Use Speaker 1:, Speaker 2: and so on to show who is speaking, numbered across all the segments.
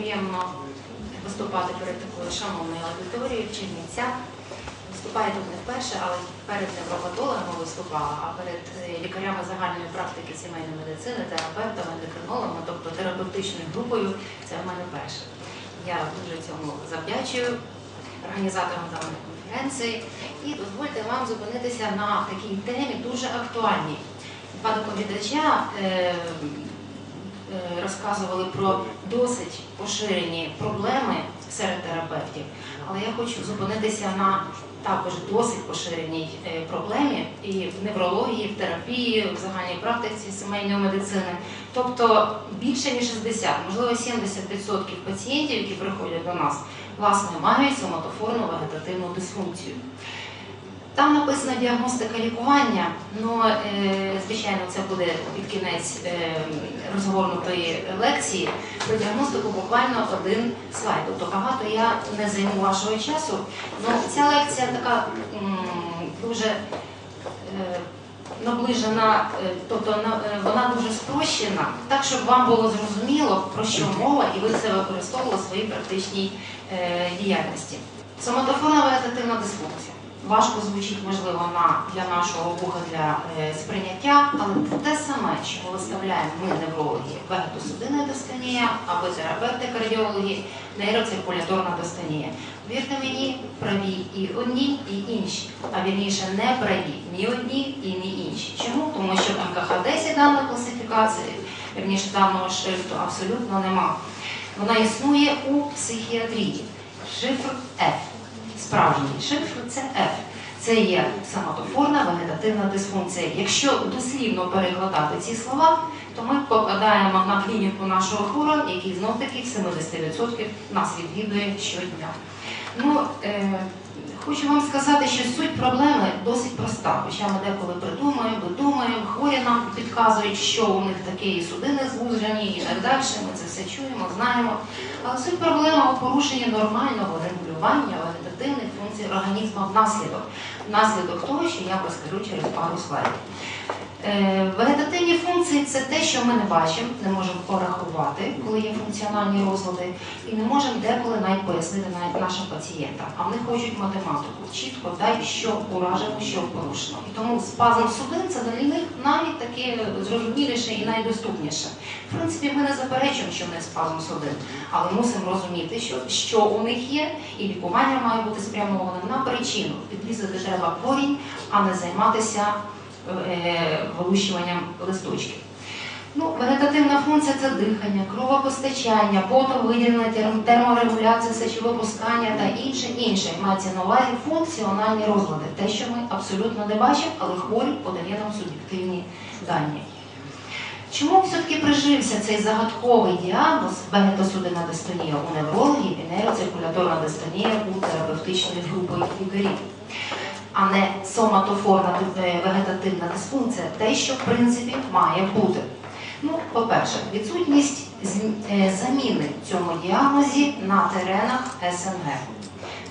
Speaker 1: приємно виступати перед такою шановною аудиторією в. Виступаю тут не вперше, але перед невропатологами виступала, а перед е, лікарями загальної практики сімейної медицини, терапевтами, ендокринологами, тобто терапевтичною групою, це в мене перше. Я дуже цьому завдячую організаторам даної конференції і дозвольте вам зупинитися на такій темі дуже актуальній. Два доповідача е, розказували про досить поширені проблеми серед терапевтів, але я хочу зупинитися на також досить поширеній е, проблемі і в неврології, в терапії, в загальній практиці сімейної медицини. Тобто більше ніж 60, можливо 70% пацієнтів, які приходять до нас, власне, мають соматофорну вегетативну дисфункцію. Там написано діагностика лікування. Ну, е, звичайно, це буде під кінець е, розгорнутої лекції. Про діагностику буквально один слайд. Тобто багато я не займу вашого часу. Ну, ця лекція така дуже е, наближена, е, тобто вона дуже спрощена, так щоб вам було зрозуміло, про що мова, і ви це використовували в своїй практичній діяльності. Соматофонна вегетативна дисфункція. Важко звучить, можливо, на, для нашого вуха для е, сприйняття, але те саме, що виставляємо ми неврологи, вегетосудинна дистонія, або терапевти кардіологи, нейроциркуляторна дистонія. Вірте мені, праві і одні, і інші, а вірніше не праві ні одні і ні інші. Чому? Тому що МКХ-10 даної класифікації, вірніше даного шрифту, абсолютно нема. Вона існує у психіатрії. Шифр F. Справжній шифр це F. Це є самотофорна вегетативна дисфункція. Якщо дослівно перекладати ці слова, то ми попадаємо на клініку нашого хворого, який знов таки в 70% нас відвідує щодня. Ну, е, хочу вам сказати, що суть проблеми досить проста. Хоча ми деколи придумаємо, видумаємо, хворі нам підказують, що у них таке і судини звужені, і так далі. Ми це все чуємо, знаємо. Але суть проблема у порушенні нормального регулювання вегетативних функцій організму внаслідок. Внаслідок того, що я розкажу через пару слайдів. Е, Вегетативні функції це те, що ми не бачимо, не можемо порахувати, коли є функціональні розлади, і не можемо деколи навіть пояснити навіть нашим пацієнтам. А вони хочуть математику, чітко дай, що уражено, що порушено. І тому спазм судин це для них навіть таке зрозуміліше і найдоступніше. В принципі, ми не заперечуємо, що в них спазм судин, але мусимо розуміти, що, що у них є, і лікування має бути спрямоване на причину. Підрізати треба корінь, а не займатися е, вилущуванням листочків. Ну, вегетативна функція це дихання, кровопостачання, терм- терморегуляція, сечовипускання та інше інше. Мається на увазі функціональні розлади, те, що ми абсолютно не бачимо, але хворі подає нам суб'єктивні дані. Чому все-таки прижився цей загадковий діагноз вегетосудинна дистонія у неврологів і нейроциркуляторна дистонія у терапевтичної групи лікарів? А не соматофорна е, вегетативна дисфункція, те, що в принципі має бути. Ну, по-перше, відсутність заміни в цьому діагнозі на теренах СНГ,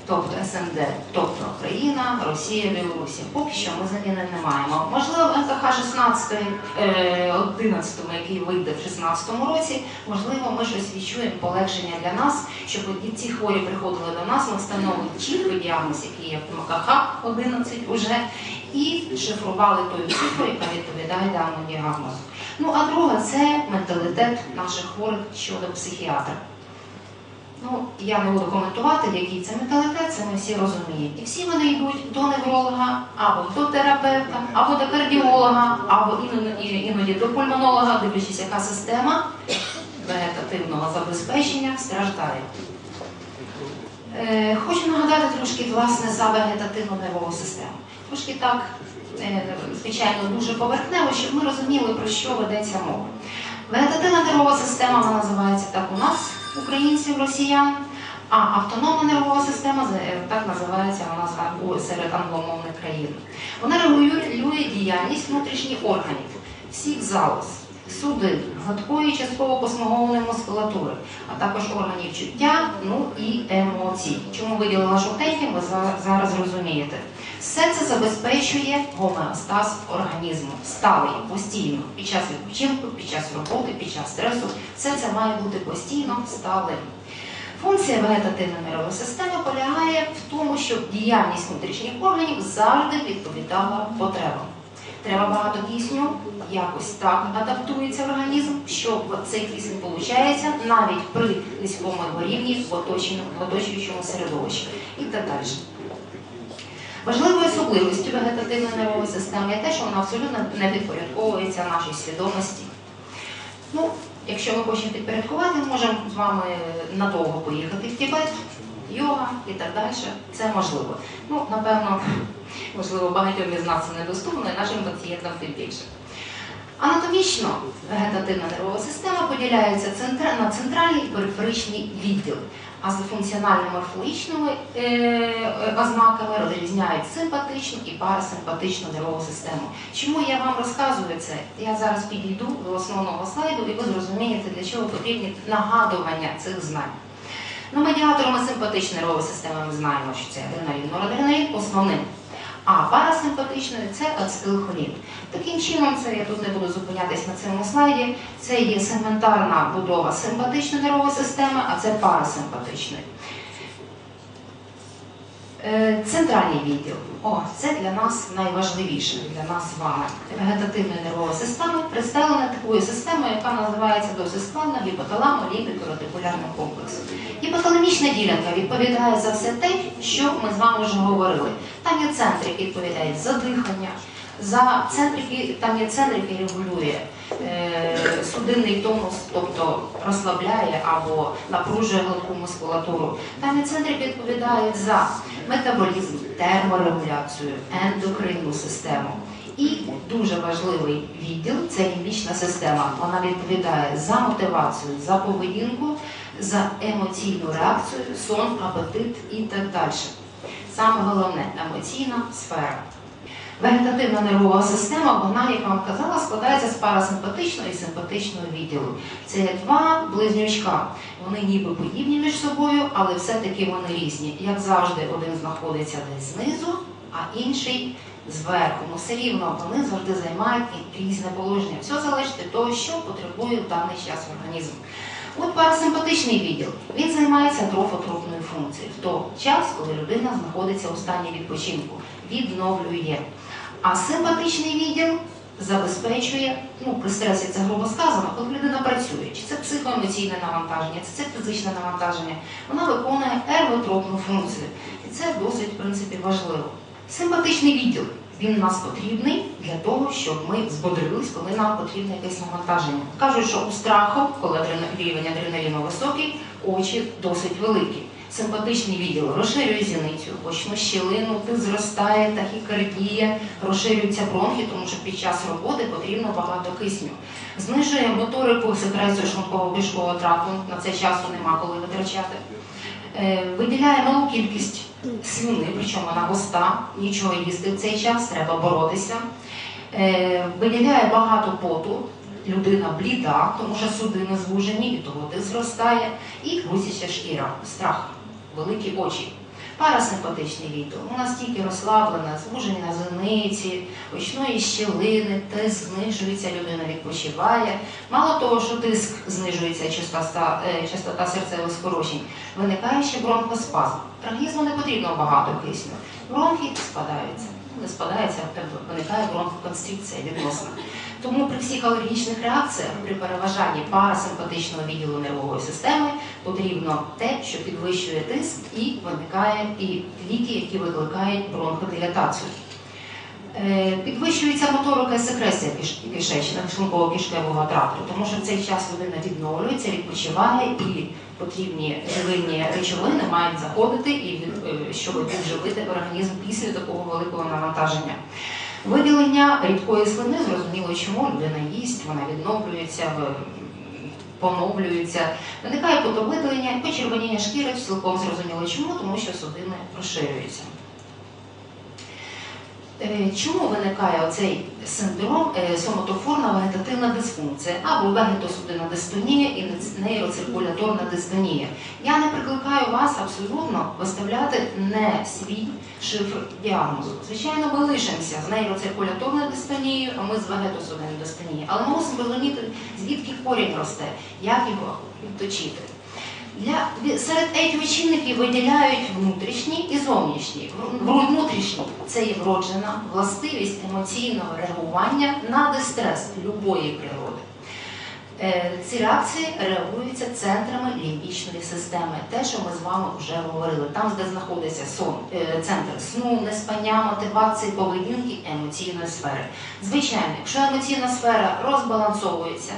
Speaker 1: тобто СНД, тобто Україна, Росія, Білорусі. Поки що ми заміни не маємо. Можливо, МКХ 16, е, 11, який вийде в 16 році, можливо, ми щось відчуємо полегшення для нас, щоб ці хворі приходили до нас, ми встановили чіткий діагноз, який є в МКХ 11 уже, і шифрували тою цифру, яка відповідає даному діагнозу. Ну, а друга це менталітет наших хворих щодо психіатра. Ну, я не буду коментувати, який це менталітет, це ми всі розуміємо. І всі вони йдуть до невролога, або до терапевта, або до кардіолога, або іноді, до пульмонолога, дивлячись, яка система вегетативного забезпечення страждає. Е, хочу нагадати трошки власне за вегетативну нервову систему. Трошки так, звичайно, дуже поверхнево, щоб ми розуміли, про що ведеться мова. Вегетативна нервова система вона називається так у нас, українців, росіян, а автономна нервова система е, так називається вона нас серед англомовних країн. Вона регулює діяльність внутрішніх органів, всіх залоз, судин, гладкої, частково посмугованої мускулатури, а також органів чуття, ну і емоцій. Чому виділила жовтеньким, ви зараз розумієте. Все це забезпечує гомеостаз організму, сталий, постійно, під час відпочинку, під час роботи, під час стресу. Все це має бути постійно сталим. Функція вегетативної нервової системи полягає в тому, щоб діяльність внутрішніх органів завжди відповідала потребам. Треба багато кисню, якось так адаптується організм, що цей кисень виходить навіть при низькому рівні в оточуючому середовищі і так далі. Важливою особливістю вегетативної нервової системи є те, що вона абсолютно не підпорядковується нашій свідомості. Ну, якщо ви хочете підпорядкувати, можемо з вами надовго поїхати в Тібет, йога і так далі. Це можливо. Ну, напевно, можливо, багатьом із нас це недоступно, і нашим пацієнтам тим більше. Анатомічно вегетативна нервова система поділяється на центральні і периферичні відділи, а за функціонально-морфологічними е, е, ознаками розрізняють симпатичну і парасимпатичну нервову систему. Чому я вам розказую це? Я зараз підійду до основного слайду, і ви зрозумієте, для чого потрібні нагадування цих знань. Ну, медіаторами симпатичної нервової системи ми знаємо, що це адреналін, норадреналін основним. А парасимпатичною це ацетилхолін. Таким чином, це я тут не буду зупинятись на цьому слайді. Це є сегментарна будова симпатичної нервової системи, а це парасимпатичної. Е, Центральний відділ. О, це для нас найважливіше, для нас вами. Вегетативної нервової системи представлена такою системою, яка називається досить складно гіпоталамо ретикулярний комплекс. Гіпоталамічна ділянка відповідає за все те, що ми з вами вже говорили. Там є центри, які відповідають за дихання, за центрики, там є центр, який регулює е, судинний тонус, тобто розслабляє або напружує гладку мускулатуру. Там є центри, які відповідають за метаболізм, терморегуляцію, ендокринну систему. І дуже важливий відділ це лімбічна система. Вона відповідає за мотивацію, за поведінку, за емоційну реакцію, сон, апетит і так далі. Саме головне емоційна сфера. Вегетативна нервова система, вона, як вам казала, складається з парасимпатичного і симпатичного відділу. Це як два близнючка. Вони ніби подібні між собою, але все-таки вони різні. Як завжди, один знаходиться десь знизу, а інший зверху. Ну все рівно вони завжди займають різне положення. Все залежить від того, що потребує в даний час організм. От парасимпатичний відділ він займається трофотропною функцією в той час, коли людина знаходиться у стані відпочинку, відновлює. А симпатичний відділ забезпечує, ну при стресі це грубо сказано, коли людина працює, чи це психоемоційне навантаження, чи це фізичне навантаження, вона виконує ерготропну функцію. І це досить в принципі важливо. Симпатичний відділ. Він нас потрібний для того, щоб ми збодрились, коли нам потрібне якесь навантаження. Кажуть, що у страху, коли рівень адреналіну високий, очі досить великі. Симпатичний відділ. Розширює зіницю, очну щілину, ти зростає тахікардія, розширюються бронхи, тому що під час роботи потрібно багато кисню. Знижує моторику секрецію шлунково кишкового тракту, на це часу нема коли витрачати. Е, Виділяє малу кількість слюни, причому вона густа, нічого їсти в цей час, треба боротися. Е, Виділяє багато поту, людина бліда, тому що судини звужені, від того тиск зростає, і крутиться шкіра, страх, великі очі. Парасимпатичне відділ. У нас тільки розслаблена, звужені на зениці, очної щілини, тиск знижується, людина відпочиває. Мало того, що тиск знижується, частота, е, частота серцевих скорочень, виникає ще бронхоспазм. Трагізму не потрібно багато кисню. Бронхи спадаються. Не спадається, виникає бронхоконстрикція відносна. Тому при всіх алергічних реакціях, при переважанні парасимпатичного відділу нервової системи потрібно те, що підвищує тиск і виникає і ліки, які викликають бронходилатацію. Е, Підвищується моторика і секресія киш- кишечного шлунково кишкевого тракту, тому що в цей час людина відновлюється, відпочиває і потрібні живинні речовини мають заходити, і е, щоб відживити організм після такого великого навантаження. Виділення рідкої слини, зрозуміло, чому людина їсть, вона відновлюється, поновлюється. Виникає потовидлення, почервоніння шкіри, цілком зрозуміло чому, тому що судини розширюються. Е, Чому виникає оцей синдром е, соматофорна вегетативна дисфункція або вегетосудинна дистонія і нейроциркуляторна дистонія? Я не прикликаю вас абсолютно виставляти не свій шифр діагнозу. Звичайно, ми лишимося з нейроциркуляторною дистонією, а ми з вегетосудинною дистонією. Але ми мусимо розуміти, звідки корінь росте, як його відточити. Для, серед етіх чинників виділяють внутрішні і зовнішні. Внутрішні це є вроджена властивість емоційного реагування на дистрес любої природи. Е, Ці реакції реагуються центрами лімбічної системи. Те, що ми з вами вже говорили, там, де знаходиться сон, е, центр сну, неспання, мотивації, поведінки, емоційної сфери. Звичайно, якщо емоційна сфера розбалансовується,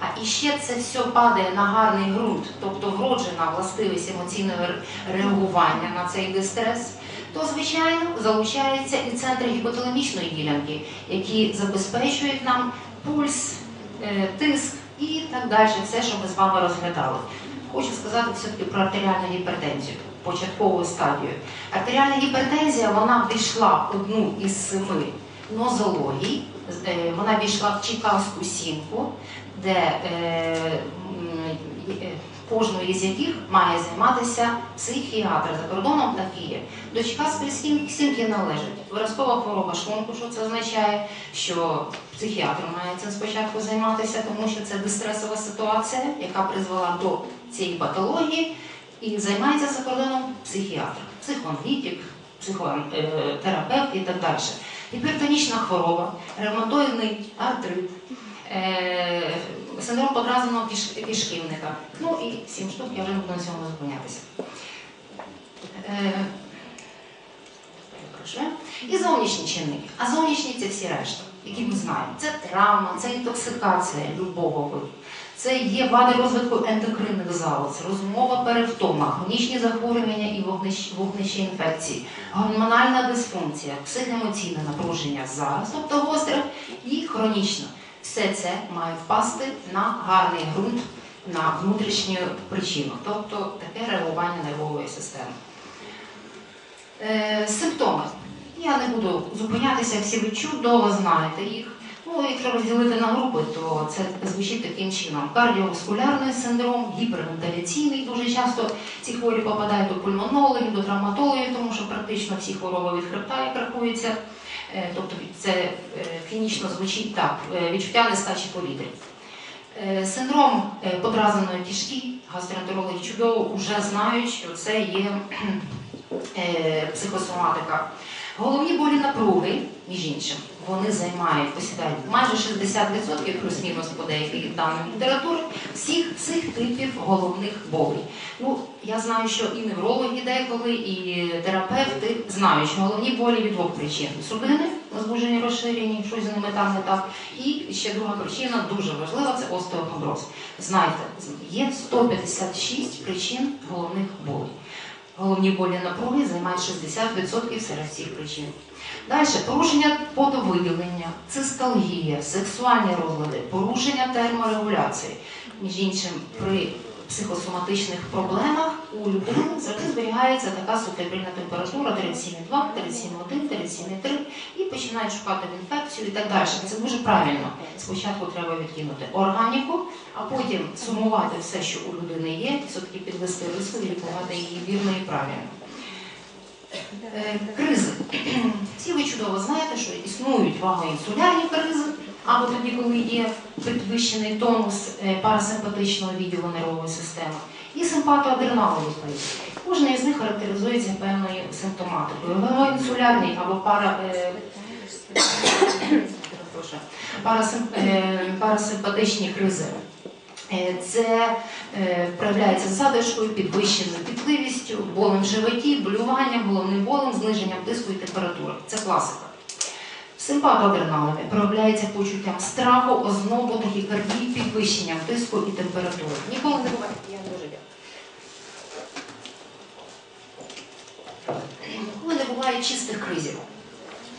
Speaker 1: а іще це все падає на гарний ґрунт, тобто вроджена властивість емоційного реагування на цей дистрес, то звичайно залучаються і центри гіпоталамічної ділянки, які забезпечують нам пульс, е, тиск і так далі, все, що ми з вами розглядали. Хочу сказати все-таки про артеріальну гіпертензію, початкову стадію. Артеріальна гіпертензія вона війшла в одну із семи нозологій, е, вона війшла в Чикагську сімку, де е, м, е, кожною із яких має займатися психіатр за кордоном так і є. До Чикагської сім- сімки належить виразкова хвороба шлунку, що це означає, що психіатр має цим спочатку займатися, тому що це дистресова ситуація, яка призвела до цієї патології, і займається за кордоном психіатр, психоаналітик, психотерапевт і так далі. Гіпертонічна хвороба, ревматоїдний артрит, е, синдром подразненого киш- кишківника. Ну і сім штук, я вже не буду на цьому зупинятися. Е. І зовнішні чинники. А зовнішні це всі решта, які ми знаємо. Це травма, це інтоксикація любого виду. Це є вади розвитку ендокринних залоз, розумова перевтома, хронічні захворювання і вогнищі інфекції, гормональна дисфункція, психоемоційне напруження зараз, тобто гостре, і хронічно. Все це має впасти на гарний ґрунт, на внутрішню причину, тобто таке реагування нервової системи. Е, симптоми. Я не буду зупинятися, всі ви чудово знаєте їх. Ну, якщо розділити на групи, то це звучить таким чином: кардіоваскулярний синдром, гіпервентиляційний. Дуже часто ці хворі попадають до пульмонологів, до травматологів, тому що практично всі хвороби від хребта як рахуються. Е, Тобто це е, клінічно звучить так: е, відчуття нестачі повітря. Синдром подразненої кишки, гастроентерологи чудово вже знають, що це є психосоматика. Головні болі напруги, між іншим, вони займають, посідають майже 60% плюс-мінус по деяких даним літератури всіх цих типів головних болей. Ну, я знаю, що і неврологи деколи, і терапевти знають, що головні болі від двох причин: судини, звужені розширені, щось з ними там не так. І ще друга причина дуже важлива це остеохондроз. Знайте, є 156 причин головних болей. Головні болі напруги займають 60% серед всіх причин. Далі порушення потовиділення, цисталгія, сексуальні розлади, порушення терморегуляції. Між іншим, при психосоматичних проблемах у людини завжди зберігається така субтеприльна температура 37,2, 37,1, 37,3 і починають шукати інфекцію і так далі. Це дуже правильно. Спочатку треба відкинути органіку, а потім сумувати все, що у людини є, і все-таки підвести риску і лікувати її вірно і правильно. Е, Кризи. Всі ви чудово знаєте, що існують вагоінсулярні кризи, або тоді, коли є підвищений тонус е, парасимпатичного відділу нервової системи, і симпатоадреналові кризи. Кожна із них характеризується певною симптоматикою. Вагоінсулярний або пара, е, парасимпатичні кризи. Е, Це е, проявляється задишкою, підвищеною пітливістю, болем в животі, болюванням, головним болем, зниженням тиску і температури. Це класика. Симпатоадреналами проявляється почуттям страху, ознобу, тахікардії, підвищенням тиску і температури. Ніколи не буває. Я дуже дякую. Коли не буває чистих кризів,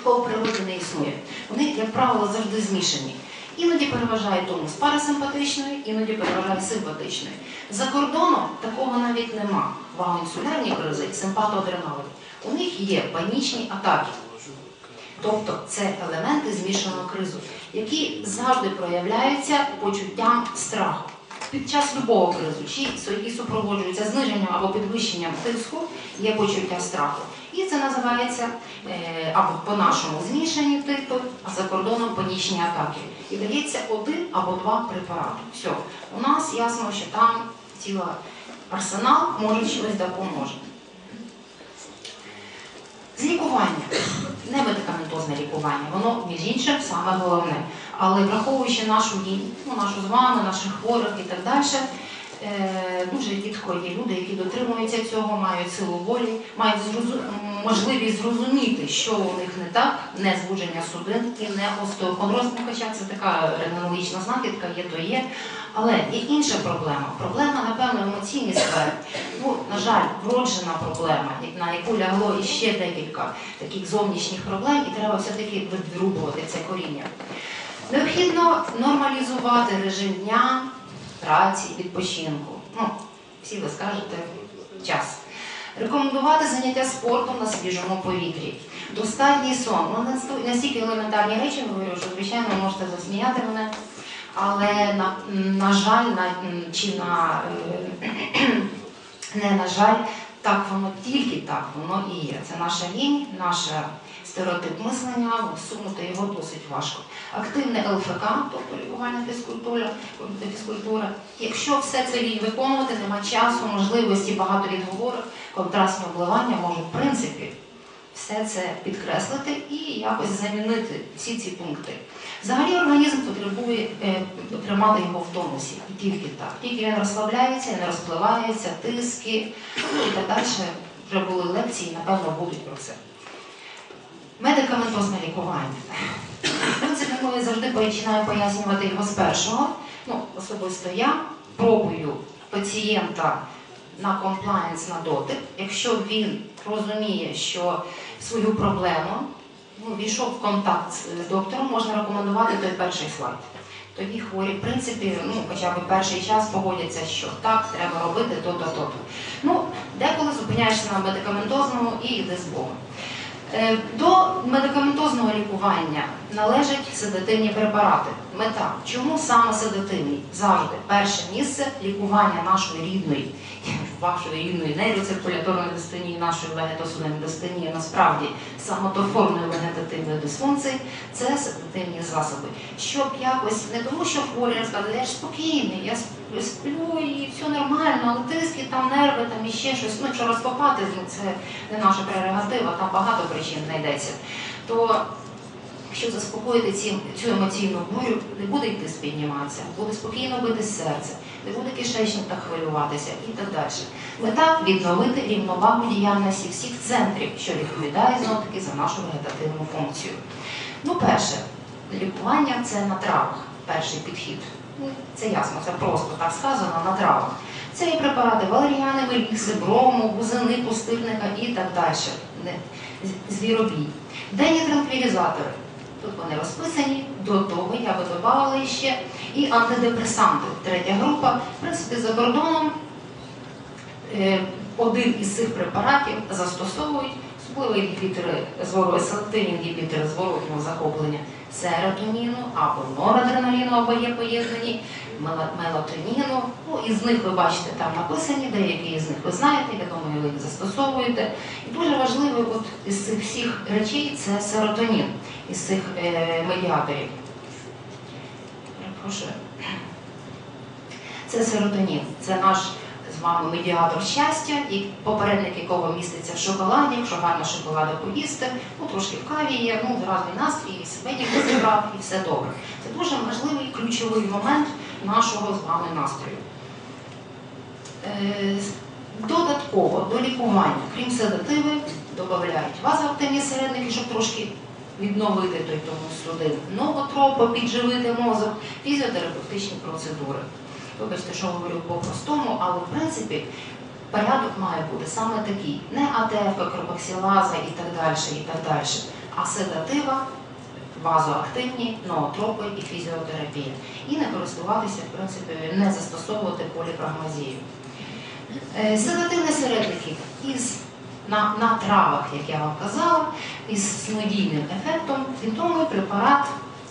Speaker 1: по природі не існує. Вони, як правило, завжди змішані. Іноді переважає тонус парасимпатичної, іноді переважає симпатичної. За кордоном такого навіть нема. Вагоінсулярні кризи, симпатоадреналові. У них є панічні атаки. Тобто це елементи змішаного кризу, які завжди проявляються почуттям страху. Під час любого кризу, чи які супроводжуються зниженням або підвищенням тиску, є почуття страху. І це називається е, або по-нашому змішані типи, а за кордоном панічні атаки. І дається один або два препарати. Все, у нас ясно, що там ціла арсенал може щось допоможе. З лікування, не медикаментозне лікування, воно між іншим саме головне. Але враховуючи нашу ну, нашу з вами, наших хворих і так далі, дуже рідко є люди, які дотримуються цього, мають силу волі, мають зрозу- можливість зрозуміти, що у них не так, не звуження судин і не остеохондроз, ну, хоча це така рентгенологічна знахідка, є то є. Але є інша проблема. Проблема, напевно, емоційній сфері. Ну, на жаль, вроджена проблема, на яку лягло іще декілька таких зовнішніх проблем, і треба все-таки відрубувати це коріння. Необхідно нормалізувати режим дня, праці, відпочинку. Ну, всі ви скажете час. Рекомендувати заняття спортом на свіжому повітрі. Достатній сон. Ну, настільки елементарні речі говорю, що звичайно можете засміяти мене. Але на, на жаль, на, чи на е, не на жаль, так воно тільки так воно і є. Це наша лінь, наш стереотип мислення, всунути його досить важко. Активне ЛФК, тобто лікувальна фізкультура, фізкультура. Якщо все це виконувати, нема часу, можливості, багато відговорок, контрастне обливання може в принципі все це підкреслити і якось замінити всі ці пункти. Взагалі організм потребує е, тримати його в тонусі. Тільки так. Тільки він розслабляється, не розпливається, тиски і так далі. Вже були лекції, напевно, будуть про це. Медикаментозне лікування. Принципі, ми завжди починаю пояснювати його з першого. Ну, особисто я пробую пацієнта на комплаєнс на дотик, якщо він розуміє, що свою проблему ну, війшов в контакт з доктором, можна рекомендувати той перший слайд. Тоді хворі, в принципі, ну, хоча б перший час погодяться, що так, треба робити то-то, то-то. Ну, деколи зупиняєшся на медикаментозному і йди з Богом. Е, До медикаментозного лікування належать седативні препарати. Мета. Чому саме седативні? Завжди перше місце лікування нашої рідної, вашої рідної нейроциркуляторної дистонії, нашої вегетосудинної дистонії, насправді самотоформної вегетативної дисфункції це седативні засоби. Щоб якось не тому, що хворі сказали, я ж спокійний, я сп- сплю і все нормально, але тиски, там нерви, там іще щось. Ну, якщо розкопати, ну, це не наша прерогатива, там багато причин знайдеться. То якщо заспокоїти ці, цю емоційну бурю, не буде йти підніматися, буде спокійно бити серце, не буде кишечник так хвилюватися і так далі. Мета відновити рівновагу діяльності всіх центрів, що відповідає знову таки за нашу вегетативну функцію. Ну, перше, лікування це на травах, перший підхід. Ну, Це ясно, це просто так сказано на травах. Це і препарати валеріани, меліси, брому, бузини, пустирника і так далі. Звіробій. Денні транквілізатори. Тут вони розписані, до того я би ще і антидепресанти. Третя група. В принципі, за кордоном е, один із цих препаратів застосовують особливо інгібітори зворотного захоплення серотоніну або норадреналіну, або є поєднані мела- мелатоніну. Ну, із них ви бачите, там написані, деякі із них ви знаєте, я думаю, ви їх застосовуєте. І дуже важливий от із цих всіх речей це серотонін, із цих е, медіаторів. Перепрошую. Це серотонін, це наш з вами медіатор щастя, і попередник якого міститься в шоколаді, якщо гарно шоколаду поїсти, ну трошки в каві є, ну зразу настрій, і себе ніхто зібрав, і все добре. Це дуже важливий ключовий момент нашого з вами настрою. Е, Додатково до лікування, крім седативи, додають вазоактивні середники, щоб трошки відновити той тонус судин, новотропи, підживити мозок, фізіотерапевтичні процедури. Вибачте, що говорю по-простому, але в принципі порядок має бути саме такий: не АТФ, карбоксилаза і так далі, і так далі, а седатива, вазоактивні, ноотропи і фізіотерапія. І не користуватися, в принципі, не застосовувати поліпрагмазію. Е, Седативні середники із на, на травах, як я вам казала, із снодійним ефектом відомий препарат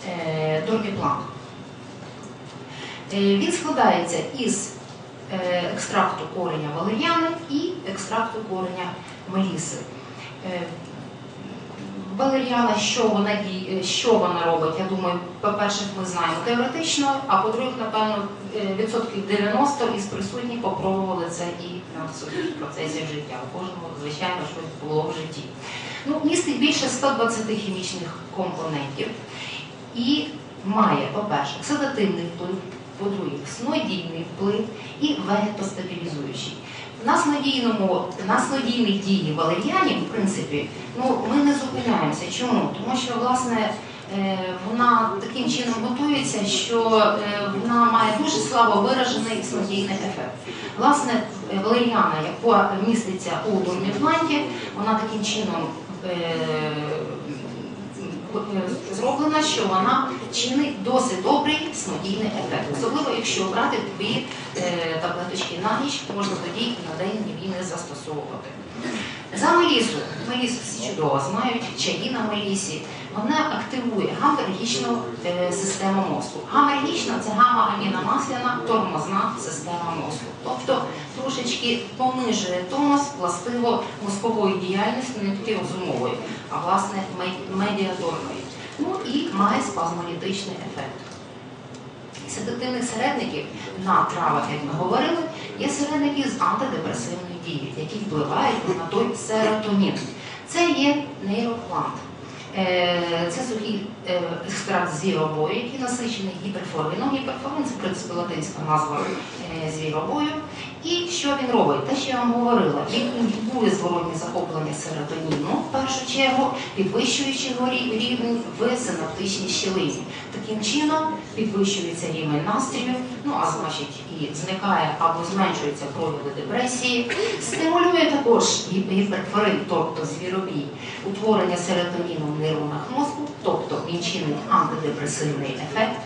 Speaker 1: е, Дорміплан. Е, Він складається із е, екстракту кореня валер'яни і екстракту кореня меліси. Е, Валер'яна, що вона, що вона робить, я думаю, по-перше, ми знаємо теоретично, а по-друге, напевно, відсотків 90 із присутніх попробували це і на в процесі життя. У кожному, звичайно, щось було в житті. Ну, містить більше 120 хімічних компонентів і має, по-перше, седативний вплив, по-друге, снодійний вплив і вегетостабілізуючий. На снодійному, на снодійній дії валер'янів, в принципі, ну, ми не зупиняємося. Чому? Тому що, власне, е, вона таким чином готується, що е, вона має дуже слабо виражений снодійний ефект. Власне, валер'яна, яка міститься у дорміпланті, вона таким чином е, зроблена, що вона чинить досить добрий снодійний ефект. Особливо, якщо брати дві е, таблеточки на ніч, можна тоді на день її не застосовувати. За мелісу, мелісу всі чудово знають, чаї на мелісі, вона активує гамма-регічну е, систему мозку. Гамма-регічна – це гамма-аміномасляна тормозна система мозку. Тобто трошечки понижує тонус властиво мозкової діяльності, не тільки розумової, а власне мед- медіаторної. Ну і має спазмолітичний ефект. Седативних середників на травах, як ми говорили, є середники з антидепресивною дією, які впливають на той серотонін. Це є нейроплант. Е, Це сухий е, екстракт звіробою, який насичений гіперфорвіном. Гіперфорвін це в принципі латинська назва е, звіробою. І що він робить? Те, що я вам говорила, він інгібує зворотні захоплення серотоніну, в першу чергу, підвищуючи його рівень в синаптичній щілині. Таким чином підвищується рівень настрію, ну а значить і зникає або зменшується прояви депресії. Стимулює також гіп- тобто звіробій, утворення серотоніну в нейронах мозку, тобто він чинить антидепресивний ефект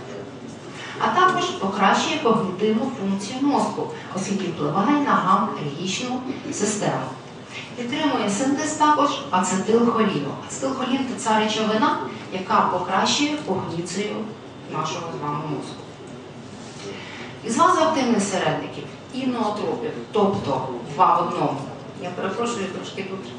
Speaker 1: а також покращує когнітивну функцію мозку, оскільки впливає на гамма-регічну систему. Підтримує синтез також ацетилхоліну. Ацетилхолін це ця речовина, яка покращує когніцію нашого з вами мозку. Із вазоактивних середників і тобто два в одному. Я перепрошую трошки тут.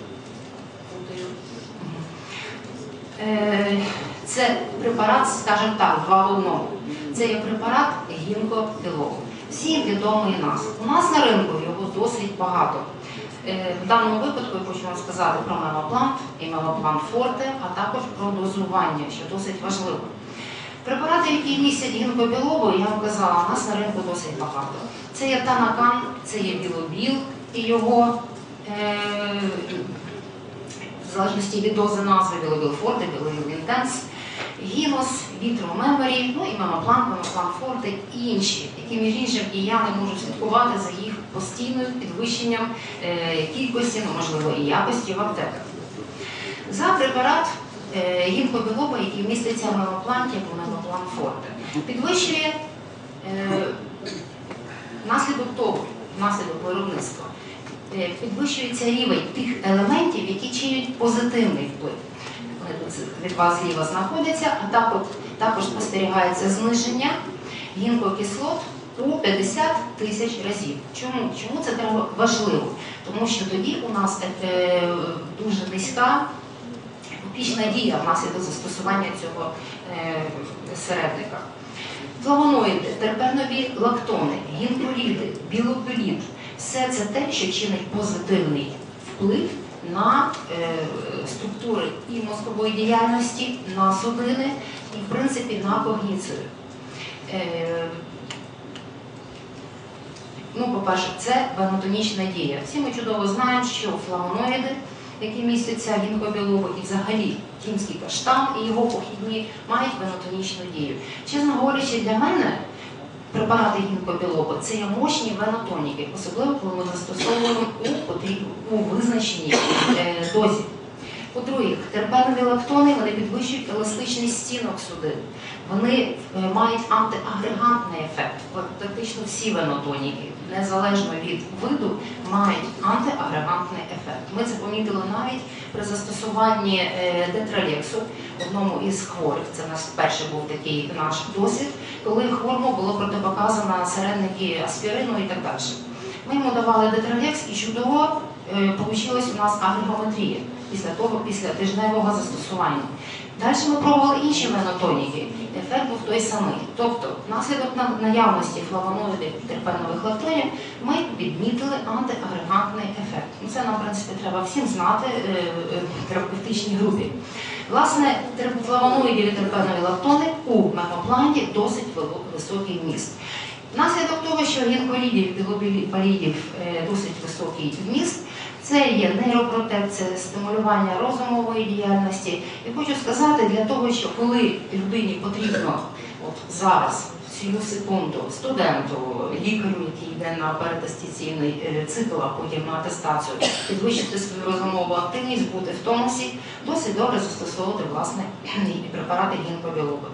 Speaker 1: Е, Це препарат, скажімо так, два в одному. Це є препарат гінкобілок. Всім відомий нас. У нас на ринку його досить багато. Е, В даному випадку я хочу вам сказати про мелоплант і мелоплант форте, а також про дозування, що досить важливо. Препарати, які містять гінкобілову, я вам казала, у нас на ринку досить багато. Це є танакан, це є білобіл і його е, в залежності від дози назви білобіл форте, білобіл інтенс, гінос, вітро меморі, ну і мемоплан, мемоплан форте і інші, які між іншим і я не можу слідкувати за їх постійним підвищенням е, кількості, ну можливо, і якості в аптеках. За препарат е, гінкобілоба, який міститься в мемопланті або мемоплан форте, підвищує е, внаслідок того, внаслідок виробництва, е, підвищується рівень тих елементів, які чинять позитивний вплив. Вони від вас зліва знаходяться, а також, також спостерігається зниження гінкокислот у 50 тисяч разів. Чому? Чому це важливо? Тому що тоді у нас е, дуже низька опічна дія внаслідок застосування цього е, середника. Флавоноїди, терпенові лактони, гінколіди, білопелін – все це те, що чинить позитивний вплив на е, структури і мозкової діяльності, на судини і, в принципі, на когніцію. Е, ну, по-перше, це венотонічна дія. Всі ми чудово знаємо, що флавоноїди, які містяться в гінкобілову, і взагалі кінський каштан і його похідні мають венотонічну дію. Чесно говорячи, для мене препарати гінкобілоба це є мощні венотоніки, особливо коли ми застосовуємо у, у визначеній е, дозі. По-друге, терпенові лактони вони підвищують еластичність стінок судин. Вони е, мають антиагрегантний ефект. Практично всі венотоніки, незалежно від виду, мають антиагрегантний ефект. Ми це помітили навіть при застосуванні е, детралексу одному із хворих. Це наш перший був такий наш досвід, коли хворому було протипоказано середники аспірину і так далі. Ми йому давали детралекс і чудово вийшла у нас агрегометрія після того, після тижневого застосування. Далі ми пробували інші менотоніки. Ефект був той самий. Тобто, внаслідок наявності флавоноїдів терпенових лактонів ми відмітили антиагрегантний ефект. Ну, Це нам, в принципі, треба всім знати е, е, в терапевтичній групі. Власне, флавоноїдів і терпенові лактони у мемопланті досить високий вміст. Внаслідок того, що гінколідів і білопалідів е, досить високий вміст, це є нейропротекція, стимулювання розумової діяльності. І хочу сказати, для того, що коли людині потрібно от зараз, в цю секунду, студенту, лікарю, який йде на передастаційний е, цикл, а потім на атестацію, підвищити свою розумову активність, бути в тонусі, досить добре застосовувати власне препарати гінкобілоби.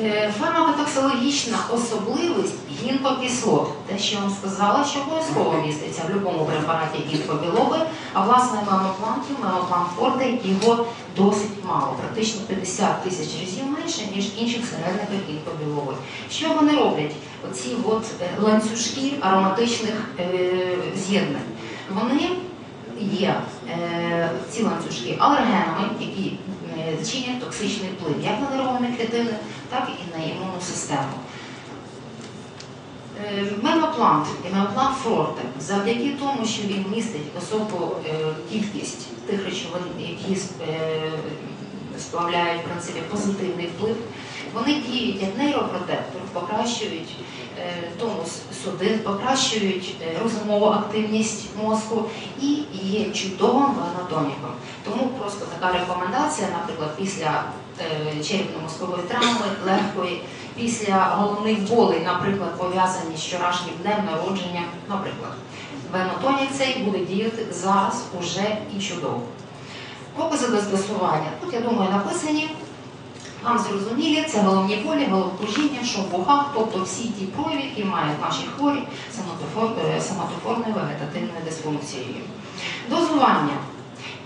Speaker 1: Е, Фармакотоксологічна особливість гінкокислот. Те, що я вам сказала, що обов'язково міститься в будь-якому препараті гінкобілоби, а власне мемоплантів, мемоплант форте його досить мало, практично 50 тисяч разів менше, ніж інших середників гінкобілоби. Що вони роблять? Оці от е, ланцюжки ароматичних е, з'єднань. Вони є е, ці ланцюжки алергенами, які е, чинять токсичний вплив як на нервові клітини, так і на імунну систему. Е, Мемоплант і мемоплант форте завдяки тому, що він містить високу е, кількість тих речовин, які е, сплавляють в принципі позитивний вплив, вони діють як нейропротектор, покращують е, тонус судин, покращують е, розумову активність мозку і є чудовим венотоніком. Тому просто така рекомендація, наприклад, після е, черепно-мозкової травми легкої, після головних болей, наприклад, пов'язані з вчорашнім днем народження, наприклад. Венотонік цей буде діяти зараз уже і чудово. Покази до застосування. Тут, я думаю, написані. Вам зрозумілі, це головні болі, головокружіння, шум в ухах, тобто всі ті прояви, які мають наші хворі соматофор- е, соматоформною вегетативною дисфункцією. Дозування.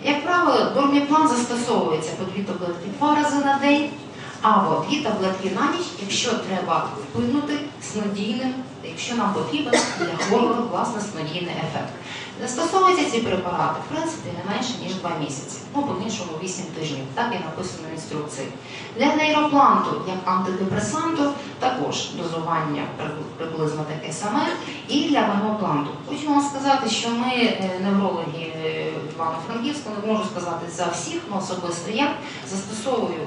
Speaker 1: Як правило, дорміплан застосовується по дві таблетки два рази на день, або дві таблетки на ніч, якщо треба вплинути снодійним, якщо нам потрібен для хворого власне снодійний ефект. Застосовуються ці препарати, в принципі, не менше, ніж 2 місяці, ну, по-іншому 8 тижнів, так і написано в інструкції. Для нейропланту, як антидепресанту, також дозування приблизно таке саме. І для мемопланту. Хочу вам сказати, що ми, е, неврологи е, Івано-Франківську, не можу сказати за всіх, але особисто я застосовую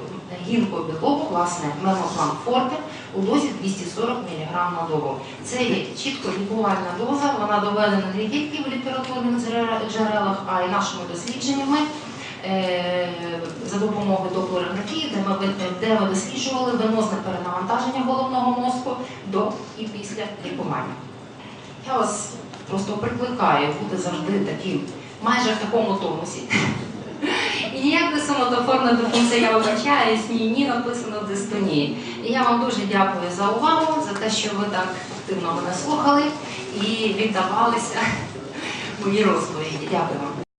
Speaker 1: гінкобілову, власне, мемоплант форте у дозі 240 мг на добу. Це є чітко лікувальна доза, вона доведена не тільки в літературних джере- джерелах, а й нашими дослідженнями. е, За допомогою доплерографії, де ми, де ми досліджували венозне перенавантаження головного мозку до і після лікування. Я вас просто прикликаю бути завжди таким, майже в такому тонусі. І ніяк не до функція, я вибачаюсь, ні, ні написано в дистонії. І я вам дуже дякую за увагу, за те, що ви так активно мене слухали і віддавалися моїй розповіді. Дякую вам.